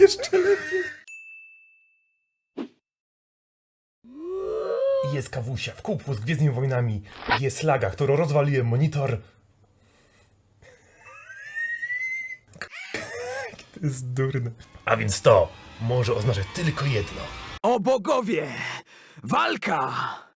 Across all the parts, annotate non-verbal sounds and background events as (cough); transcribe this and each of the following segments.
Jeszcze lepiej. Jest kawusia w kółku z Gwiezdnymi Wojnami. Jest laga, którą rozwaliłem monitor. Jest durne. A więc to może oznaczać tylko jedno. O bogowie! Walka!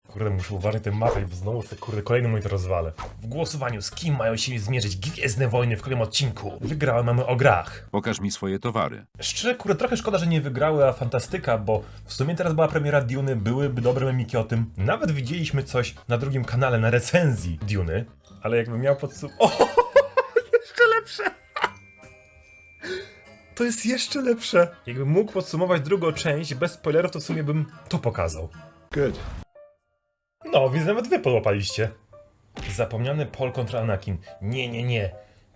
Kurde, muszę uważać ten machać, bo znowu sobie kurde kolejny monitor rozwalę. W głosowaniu z kim mają się zmierzyć Gwiezdne Wojny w kolejnym odcinku? Wygrałem mamy o grach. Pokaż mi swoje towary. Szczerze, kurde, trochę szkoda, że nie wygrały, a fantastyka, bo w sumie teraz była premiera Duny, byłyby dobre memiki o tym. Nawet widzieliśmy coś na drugim kanale na recenzji Duny, ale jakbym miał podsumować... (laughs) O, (laughs) jeszcze lepsze! To jest jeszcze lepsze! Jakbym mógł podsumować drugą część bez spoilerów, to w sumie bym to pokazał. Good. No, więc nawet wy podłapaliście. Zapomniany Paul kontra Anakin. Nie, nie, nie.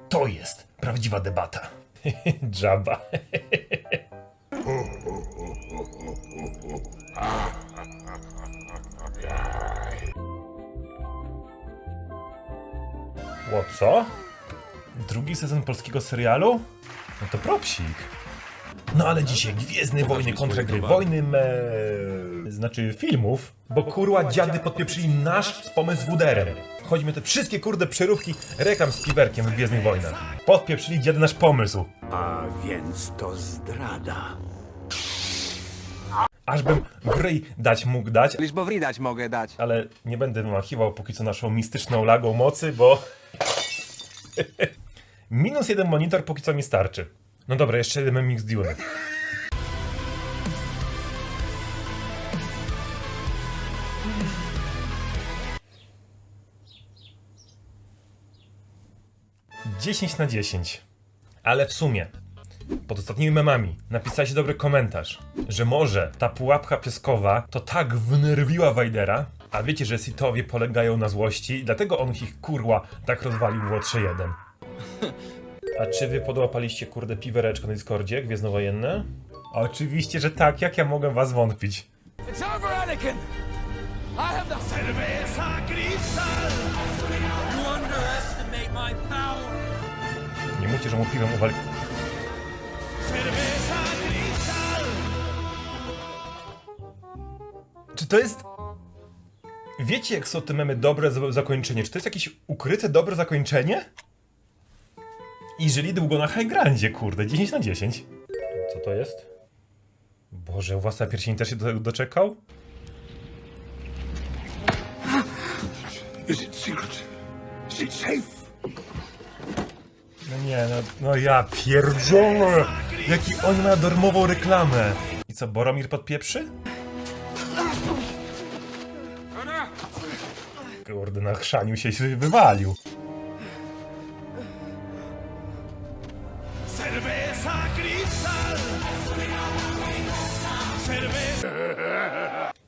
To jest prawdziwa debata. (laughs) Jabba. Ło, co? Drugi sezon polskiego serialu? No to propsik. No ale dzisiaj Gwiezdne Wojny kontra gry wojny me... Znaczy filmów, bo kurwa dziady podpieprzyli nasz pomysł z mi o te wszystkie kurde przeróbki reklam z piwerkiem w Gwiezdnych Wojnach. Podpieprzyli dziady nasz pomysł. A więc to zdrada. Ażbym w ryj dać mógł dać, Liż bo wridać mogę dać. ale nie będę machiwał póki co naszą mistyczną lagą mocy, bo... (laughs) Minus jeden monitor póki co mi starczy. No dobra, jeszcze jeden mix Dune. Dziesięć na 10. Ale w sumie, pod ostatnimi memami napisałeś dobry komentarz, że może ta pułapka pieskowa to tak wnerwiła Wajdera, a wiecie, że Sithowie polegają na złości dlatego on ich kurła tak rozwalił w Łotrze 1. A czy wy podłapaliście kurde piwereczko na Discordzie gwiezdnowojenne? Oczywiście, że tak, jak ja mogę was wątpić. It's over, Anakin! I have the Cerveza Cristal! You underestimate my power! Nie mówcie, że mu piwem uwali... Cerveza Cristal! Czy to jest... Wiecie, jak są te memy dobre za- zakończenie? Czy to jest jakieś ukryte dobre zakończenie? I żyli długo na high grandzie, kurde, 10 na 10. Co to jest? Boże, własna pierścień też się do tego doczekał? Is it secret? Is it safe? No nie, no, no ja pierdzielę! Jaki oni mają darmową reklamę! I co, Boromir podpieprzy? Kurde, na chrzaniu się wywalił.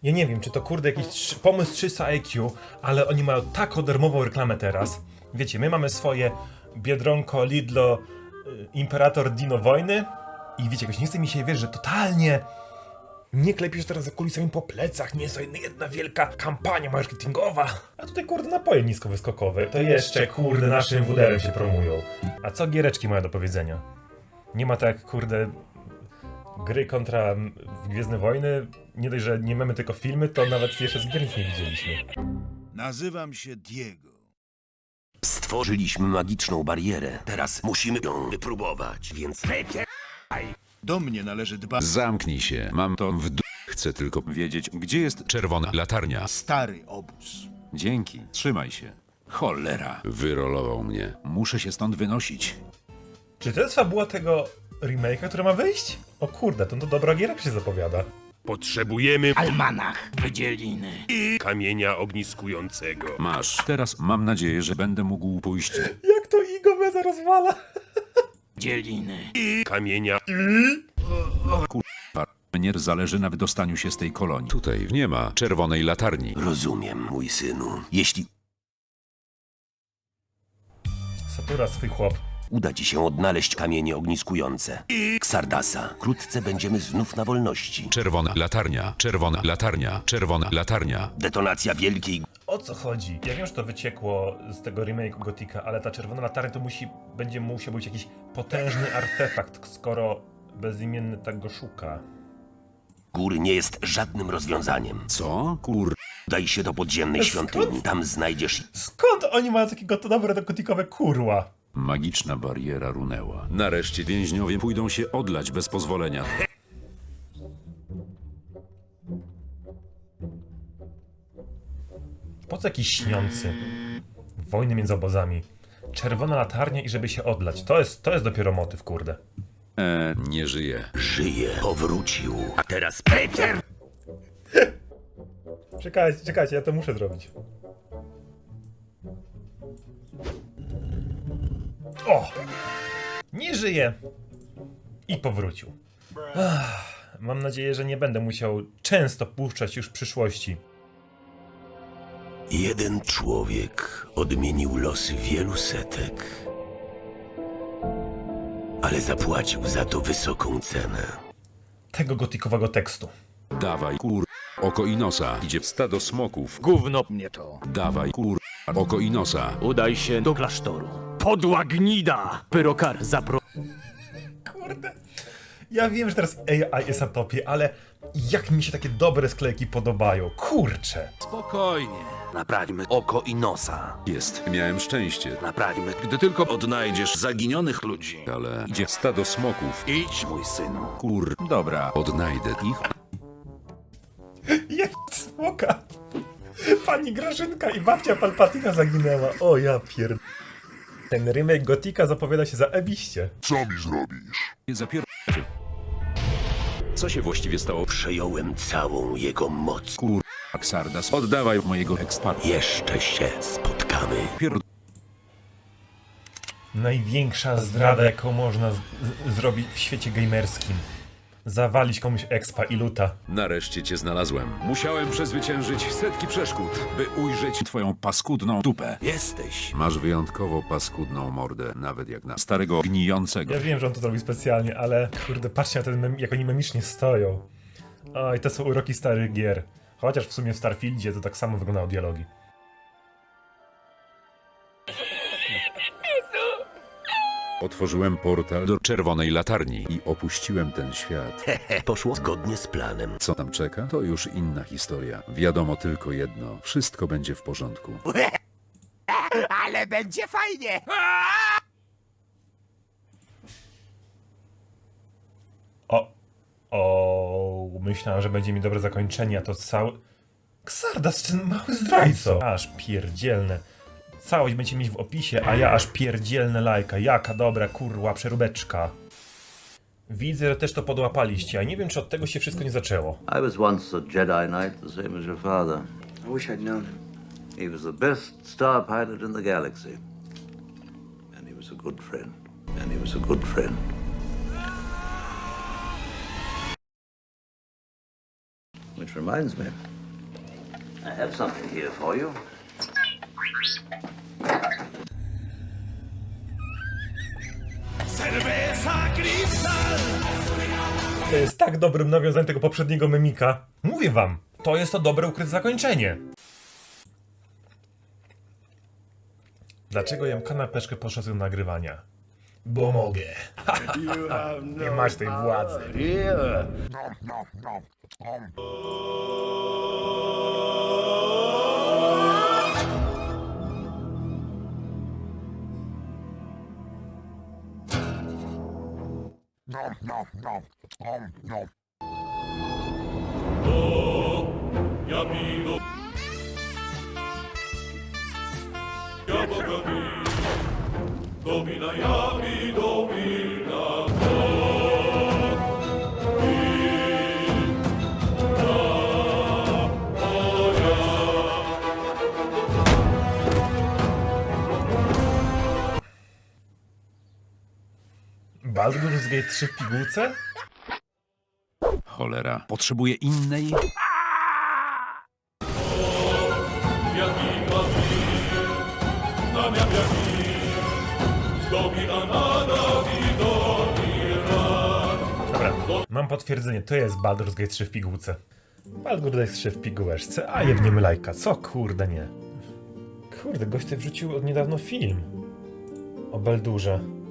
Ja nie wiem, czy to kurde jakiś trz- pomysł 300 IQ, ale oni mają taką darmową reklamę teraz. Wiecie, my mamy swoje Biedronko, Lidlo, y, Imperator Dino Wojny i wiecie, jakoś nie chce mi się wierzyć, że totalnie nie klepisz teraz za kulisami po plecach, nie jest to jedna, wielka kampania marketingowa. A tutaj kurde napoje niskowyskokowe, to jeszcze kurde naszym wuderem się promują. A co giereczki mają do powiedzenia? Nie ma tak kurde gry kontra Gwiezdne Wojny, nie dość, że nie mamy tylko filmy, to nawet jeszcze z gier nic nie widzieliśmy. Nazywam się Diego. Stworzyliśmy magiczną barierę. Teraz musimy ją wypróbować, więc Do mnie należy dbać. Zamknij się, mam to w d... Chcę tylko wiedzieć, gdzie jest czerwona latarnia. Stary obóz. Dzięki, trzymaj się. Cholera, Wyrolował mnie. muszę się stąd wynosić. Czy to jest fabuła tego remake'a, który ma wyjść? O kurde, to, to dobra gierka się zapowiada. Potrzebujemy Almanach Wydzieliny. kamienia ogniskującego. Masz. Teraz mam nadzieję, że będę mógł pójść. Jak to Igo Meza rozwala? Dzieliny. Kamienia Mnie zależy na wydostaniu się z tej kolonii. Tutaj nie ma czerwonej latarni. rozumiem, mój synu. Jeśli Satura swój chłop. Uda ci się odnaleźć kamienie ogniskujące. Xardasa. Wkrótce będziemy znów na wolności. Czerwona latarnia, czerwona latarnia, czerwona latarnia. Detonacja wielkiej O co chodzi? Ja wiem, że to wyciekło z tego remake Gotika, ale ta czerwona latarnia to musi, będzie musiał być jakiś potężny artefakt, skoro bezimienny tak go szuka. góry nie jest żadnym rozwiązaniem. Co? Kur... Udaj się do podziemnej Skąd? świątyni. Tam znajdziesz Skąd oni mają takiego to dobre gotikowe kurła? Magiczna bariera runęła. Nareszcie więźniowie pójdą się odlać bez pozwolenia. Po co jakiś śniący? Wojny między obozami. Czerwona latarnia i żeby się odlać. To jest, to jest dopiero motyw, kurde. E, nie żyje. żyje. Powrócił. A teraz Peter! Czekajcie, czekajcie, ja to muszę zrobić. O! Nie żyje! I powrócił. Ach, mam nadzieję, że nie będę musiał często puszczać już w przyszłości. Jeden człowiek odmienił losy wielu setek. Ale zapłacił za to wysoką cenę. Tego gotikowego tekstu. Dawaj kur... Oko i nosa. Idzie w stado smoków. Gówno mnie to. Dawaj kur... Oko i nosa. Udaj się do klasztoru. Podła gnida! Pyrokar zapro... Kurde. Ja wiem, że teraz AI jest na topie, ale jak mi się takie dobre sklejki podobają. Kurczę. Spokojnie. Naprawimy oko i nosa. Jest. Miałem szczęście. Naprawimy. Gdy tylko odnajdziesz zaginionych ludzi. Ale idzie stado smoków. Idź, mój synu. Kur... Dobra. Odnajdę ich. Jak smoka. Pani Grażynka i babcia Palpatina zaginęła. O ja pierd... Ten remake Gotika zapowiada się za ebiście. Nie zapier... Co się właściwie stało? Przejąłem całą jego moc. Kur... Xardas. Oddawaj mojego eksparta. Jeszcze się spotkamy. Pier... Największa zdrada, jaką można z- z- zrobić w świecie gamerskim. Zawalić komuś expa i luta. Nareszcie cię znalazłem. Musiałem przezwyciężyć setki przeszkód, by ujrzeć twoją paskudną dupę. Jesteś. Masz wyjątkowo paskudną mordę, nawet jak na starego gnijącego. Ja wiem, że on to zrobił specjalnie, ale kurde, patrzcie na ten mem, jak oni memicznie stoją. Oj, to są uroki starych gier. Chociaż w sumie w Starfieldzie to tak samo wyglądały dialogi. Otworzyłem portal do czerwonej latarni i opuściłem ten świat. Poszło zgodnie z planem. Co tam czeka, to już inna historia. Wiadomo tylko jedno: wszystko będzie w porządku. Ale będzie fajnie! O, o, myślałem, że będzie mi dobre zakończenie, a to cały... Ksardas, ten mały zdrajco! Aż pierdzielne. Całość będzie mieć w opisie, a ja aż pierdzielne lajka. Jaka dobra, kurła, przeróbeczka. Widzę, że też to podłapaliście, a nie wiem, czy od tego się wszystko nie zaczęło. I was once a Jedi Knight, the same as your father. I wish I'd known him. He was the best star pilot in the galaxy. And he was a good friend. And he was a good friend. Which reminds me, I have something here for you. To jest tak dobrym nawiązaniem tego poprzedniego memika. Mówię wam, to jest to dobre ukryte zakończenie. Dlaczego jem kanapeczkę podczas tego nagrywania? Bo mogę. (laughs) Nie masz tej władzy. nom, nom, nom, nom, nom. Oh, yummy, Yabba Gummy, Domina Yummy. Baldur's Gate 3 w pigułce? Cholera. Potrzebuję innej. Dobra, mam potwierdzenie, to jest Baldur's Gate 3 w pigułce. Baldur's Gate 3 w pigułeczce, a jebniemy lajka, co kurde nie. Kurde, gość wrzucił od niedawno film o Beldurze.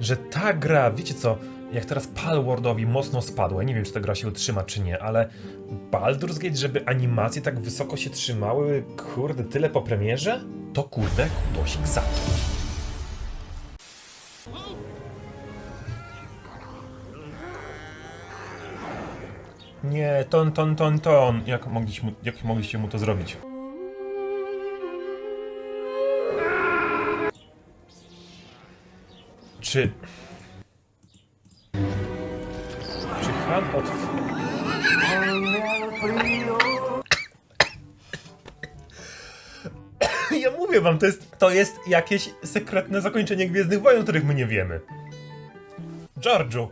Że ta gra, wiecie co, jak teraz Palworldowi mocno spadła, nie wiem czy ta gra się utrzyma czy nie, ale Baldur's Gate, żeby animacje tak wysoko się trzymały, kurde, tyle po premierze? To kurde, kudosik za to. Nie, ton, ton, ton, ton. Jak jak mogliście mu to zrobić? Czy... Czy Han od... (coughs) Ja mówię wam, to jest, to jest jakieś sekretne zakończenie Gwiezdnych Wojen, o których my nie wiemy. Georgiu,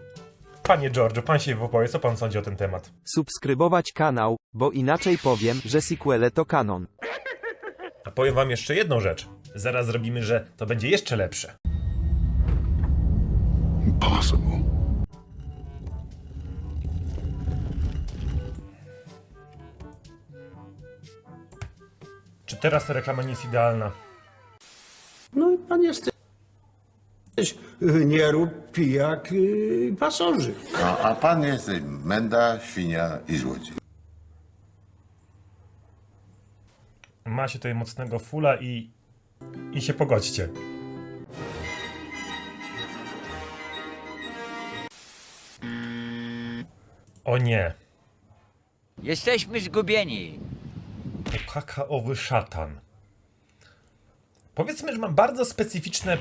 Panie Giorgio, pan się wypowie, co pan sądzi o ten temat? Subskrybować kanał, bo inaczej powiem, że sequele to kanon. A powiem wam jeszcze jedną rzecz. Zaraz zrobimy, że to będzie jeszcze lepsze. Impossible. Czy teraz ta reklama nie jest idealna? No i pan jesteś. Nie rób pijak yy, pasożyt. A, a pan jest menda, świnia i złodziej. Macie tutaj mocnego fula i... i się pogodźcie. O nie. Jesteśmy zgubieni. To kakaowy szatan. Powiedzmy, że mam bardzo specyficzne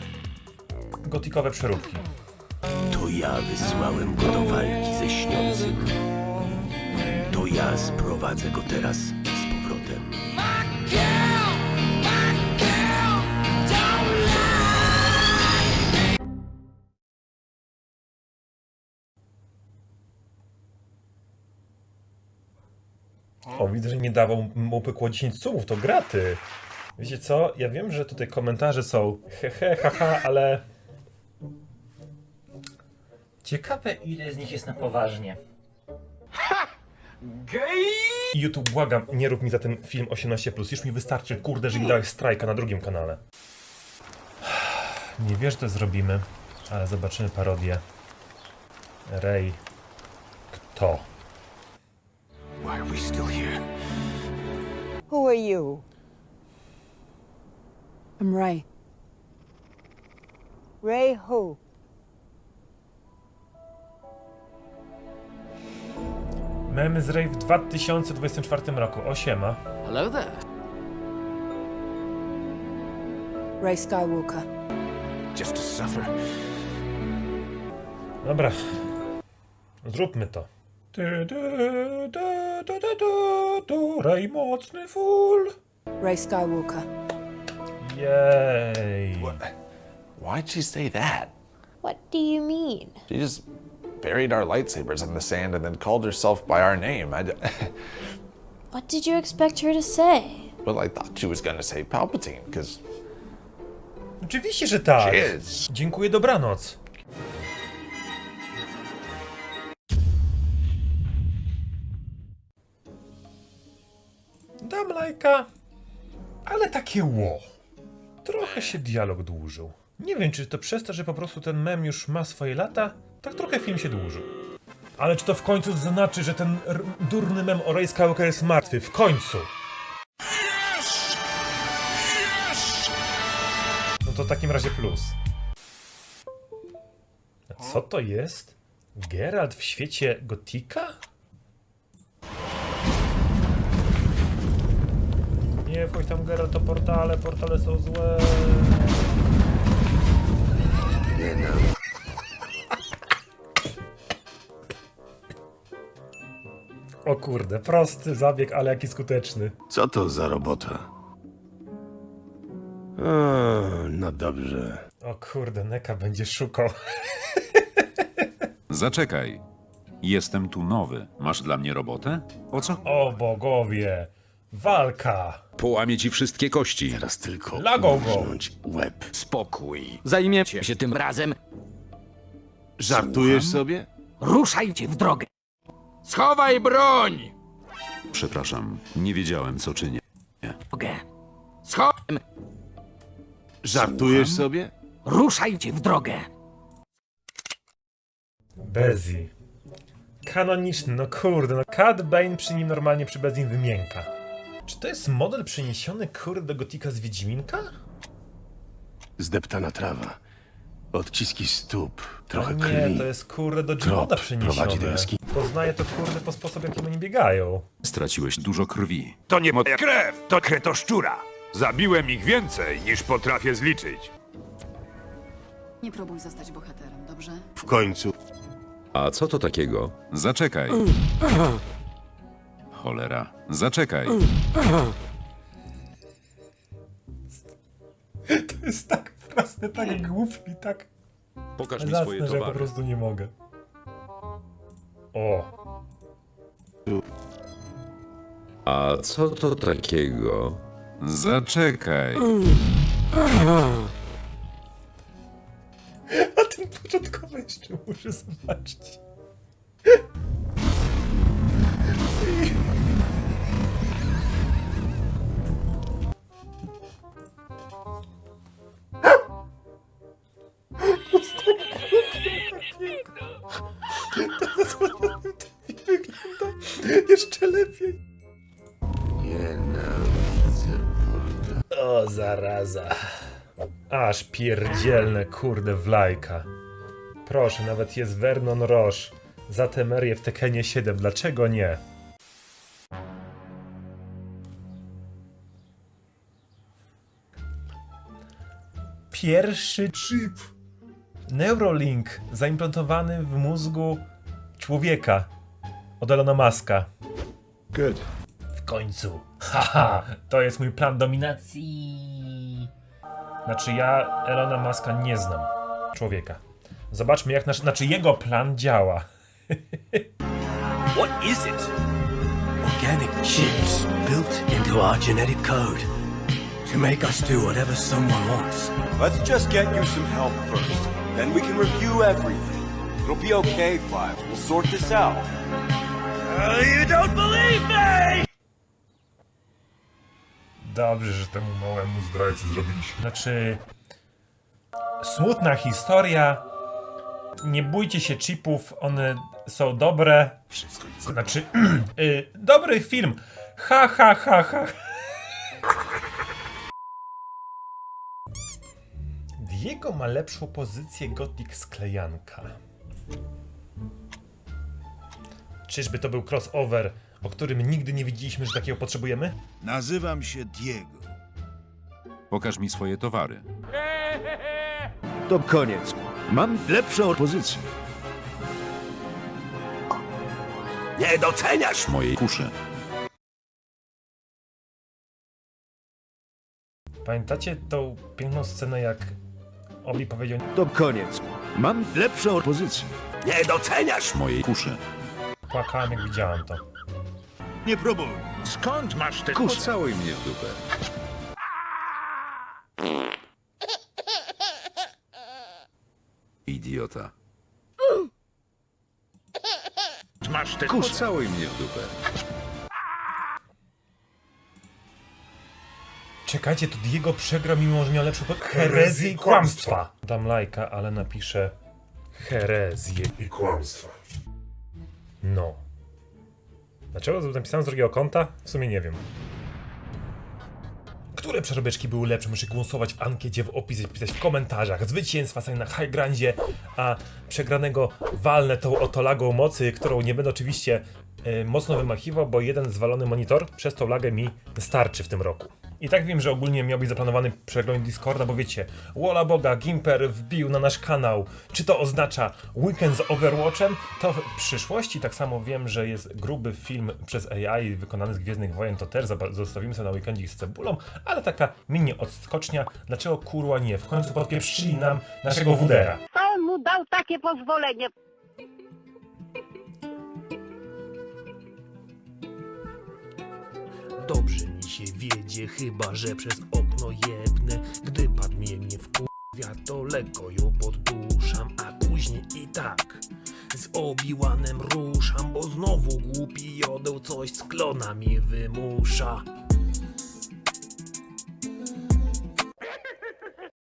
gotikowe przeróbki. To ja wysłałem go do walki ze śniącym. To ja sprowadzę go teraz z powrotem. Widzę, że nie dawał mu pykło 10 słów, to graty. Wiecie co? Ja wiem, że tutaj komentarze są hehe, haha, ale... Ciekawe, ile z nich jest na poważnie. YouTube, błagam, nie rób mi za ten film 18+. Już mi wystarczy, kurde, że mi dałeś strajka na drugim kanale. Nie wiesz, że to zrobimy, ale zobaczymy parodię. Ray. Kto? Why are we still here? Who are you? I'm Ray. Ray who? Memy z Ray w 2024 roku. Osiema. Hello there. Ray Skywalker. Just to suffer. Dobra. Zróbmy to. Du, du, du, Ray mocny full. Ray Skywalker. Jej. Why'd she say that? What do you mean? She just buried our lightsabers in the sand and then called herself by our name. I, d- (laughs) What did you expect her to say? well, I thought she was gonna say Palpatine, because Oczywiście, że tak. she is. Dziękuję, dobranoc. Dam lajka, ale takie ło. Trochę się dialog dłużył. Nie wiem, czy to przez to, że po prostu ten mem już ma swoje lata, tak trochę film się dłużył. Ale czy to w końcu znaczy, że ten durny mem o Rey Skywalker jest martwy? W końcu! No to w takim razie plus. A co to jest? Geralt w świecie gotika? Nie wchodź tam Geralt, to portale, portale są złe. O kurde, prosty zabieg, ale jaki skuteczny. Co to za robota? no dobrze. O kurde, Neka będzie szukał. (laughs) Zaczekaj. Jestem tu nowy. Masz dla mnie robotę? O co? O bogowie! Walka! Połamię ci wszystkie kości. Teraz tylko Lagą go! łeb. Spokój. Zajmiecie Się tym razem. Żartujesz sobie? Ruszajcie w drogę. Schowaj broń! Przepraszam, nie wiedziałem co czynię. Drogę. Scho... Żartujesz sobie? Ruszajcie w drogę. Bezji. Kanoniczny, no kurde, no Cad Bane przy nim normalnie przy Bezim wymienka. Czy to jest model przeniesiony kurde do Gotika z Wiedźminka? Zdeptana trawa. Odciski stóp. Trochę nie, krwi. to jest kurde do Trop prowadzi do przeniesione. jaskini. Poznaję to kurde po sposobie, jakim oni biegają. Straciłeś dużo krwi. To nie moja krew, to kreto szczura. Zabiłem ich więcej, niż potrafię zliczyć. Nie próbuj zostać bohaterem, dobrze? W końcu. A co to takiego? Zaczekaj. (clears throat) Cholera. Zaczekaj. (laughs) To jest tak proste, tak głupie i tak Pokaż mi swoje że ja po towary. prostu nie mogę. O, A co to takiego? Zaczekaj. (laughs) a ten początkowy jeszcze muszę zobaczyć. (laughs) zaraza. Aż pierdzielne, kurde, wlajka. Proszę, nawet jest Vernon Roche. Za Temerię w Tekenie 7, dlaczego nie? Pierwszy chip. Neurolink zaimplantowany w mózgu człowieka od Elona Muska. Good. Końcu. (laughs) Haha, to jest mój plan dominacji. Znaczy ja Elona Muska nie znam. Człowieka. Zobaczmy jak nasz, znaczy jego plan działa. (laughs) What is it? Organic chips built into our genetic code to make us do whatever someone wants. Let's just get you some help first. Then we can review everything. It'll be okay, Fives. We'll sort this out. you don't believe me! Dobrze, że temu małemu zdrajcy zrobiliśmy. Znaczy... Smutna historia. Nie bójcie się chipów, one są dobre. Znaczy... (clears throat) y, dobry film. Ha, ha, ha, ha. Diego ma lepszą pozycję Gothic sklejanka. Czyżby to był crossover, o którym nigdy nie widzieliśmy, że takiego potrzebujemy? Nazywam się Diego. Pokaż mi swoje towary. To koniec. Mam lepszą pozycję. Nie doceniasz Mojej kuszy. Pamiętacie tą piękną scenę, jak Obi powiedział To koniec. Mam lepszą pozycję. Nie doceniasz Mojej kuszy. płakałem, jak widziałem to. Nie próbuj. Skąd masz te Pocałuj mnie w dupę. Idiota. Masz te Pocałuj mnie w dupę. Czekajcie, to Diego przegra, mimo że miał lepszą po... herezję i kłamstwa. Dam lajka, ale napiszę herezję i kłamstwa. No. Dlaczego napisałem z drugiego konta? W sumie nie wiem. Które przerobeczki były lepsze? Muszę głosować w ankiecie, w opisie, pisać w komentarzach. Zwycięstwa są na High Grandzie, a przegranego walnę tą oto lagą mocy, którą nie będę oczywiście mocno wymachiwał, bo jeden zwalony monitor przez tą lagę mi starczy w tym roku. I tak wiem, że ogólnie miał być zaplanowany przegląd Discorda, bo wiecie, Wola Boga, Gimper wbił na nasz kanał. Czy to oznacza weekend z Overwatchem? To w przyszłości tak samo wiem, że jest gruby film przez AI wykonany z Gwiezdnych Wojen, to też zostawimy sobie na weekendzik z cebulą, ale taka mini odskocznia, dlaczego kurwa nie? W końcu podpieprzyli nam naszego WDR-a. Kto mu dał takie pozwolenie? Dobrze mi się wiedzie, chyba że przez okno jebnę. Gdy padnie mnie w kurwia, to lekko ją podduszam, a później i tak. Z Obi-Wanem ruszam, bo znowu głupi jodeł coś z klona mi wymusza.